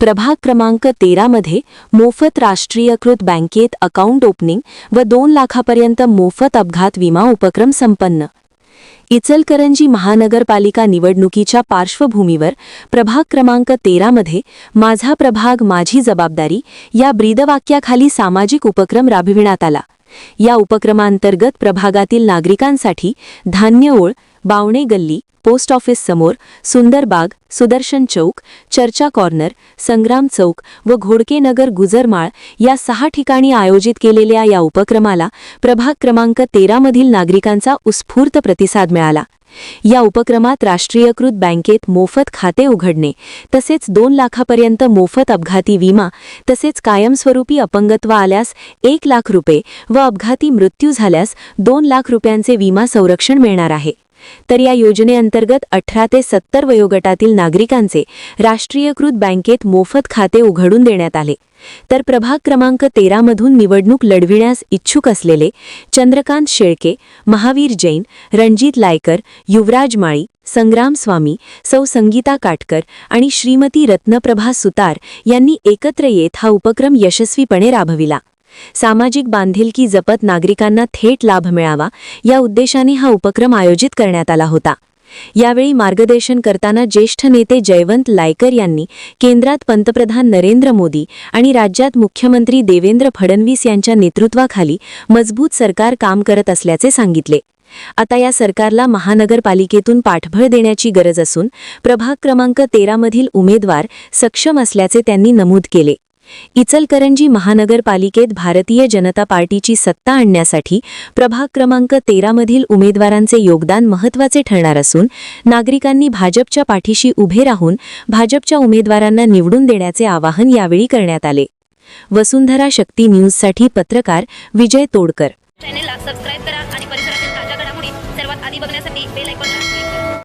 प्रभाग क्रमांक तेरामध्ये मोफत राष्ट्रीयकृत बँकेत अकाउंट ओपनिंग व दोन लाखापर्यंत मोफत अपघात विमा उपक्रम संपन्न. इचलकरंजी महानगरपालिका निवडणुकीच्या पार्श्वभूमीवर प्रभाग क्रमांक तेरामध्ये माझा प्रभाग माझी जबाबदारी या ब्रीदवाक्याखाली सामाजिक उपक्रम राबविण्यात आला. या उपक्रमांतर्गत प्रभागातील नागरिकांसाठी धान्य ओळ बावणे गल्ली पोस्ट ऑफिस समोर सुंदरबाग सुदर्शन चौक चर्चा कॉर्नर संग्राम चौक व घोडकेनगर गुजरमाळ या सहा ठिकाणी आयोजित केलेल्या या उपक्रमाला प्रभाग क्रमांक तेरामधील नागरिकांचा उत्स्फूर्त प्रतिसाद मिळाला. या उपक्रमात राष्ट्रीयकृत बँकेत मोफत खाते उघडणे तसेच दोन लाखापर्यंत मोफत अपघाती विमा तसेच कायमस्वरूपी अपंगत्व आल्यास एक लाख रुपये व अपघाती मृत्यू झाल्यास दोन लाख रुपयांचे विमा संरक्षण मिळणार आहे. तर या योजनेअंतर्गत अठरा ते सत्तर वयोगटातील नागरिकांचे राष्ट्रीयकृत बँकेत मोफत खाते उघडून देण्यात आले. तर प्रभाग क्रमांक तेरामधून निवडणूक लढविण्यास इच्छुक असलेले चंद्रकांत शेळके महावीर जैन रणजित लायकर युवराज माळी संग्राम स्वामी सौ संगीता काटकर आणि श्रीमती रत्नप्रभा सुतार यांनी एकत्र येत हा उपक्रम यशस्वीपणे राबविला. सामाजिक बांधिलकी जपत नागरिकांना थेट लाभ मिळावा या उद्देशाने हा उपक्रम आयोजित करण्यात आला होता. यावेळी मार्गदर्शन करताना ज्येष्ठ नेते जयवंत लायकर यांनी केंद्रात पंतप्रधान नरेंद्र मोदी आणि राज्यात मुख्यमंत्री देवेंद्र फडणवीस यांच्या नेतृत्वाखाली मजबूत सरकार काम करत असल्याचे सांगितले. आता या सरकारला महानगरपालिकेतून पाठबळ देण्याची गरज असून प्रभाग क्रमांक तेरामधील उमेदवार सक्षम असल्याचे त्यांनी नमूद केले. इचलकरंजी महानगरपालिकेत भारतीय जनता पार्टीची सत्ता आणण्यासाठी प्रभाग क्रमांक तेरामधील उमेदवारांचे योगदान महत्त्वाचे ठरणार असून नागरिकांनी भाजपच्या पाठीशी उभे राहून भाजपच्या उमेदवारांना निवडून देण्याचे आवाहन यावेळी करण्यात आले. वसुंधरा शक्ती न्यूजसाठी पत्रकार विजय तोडकर.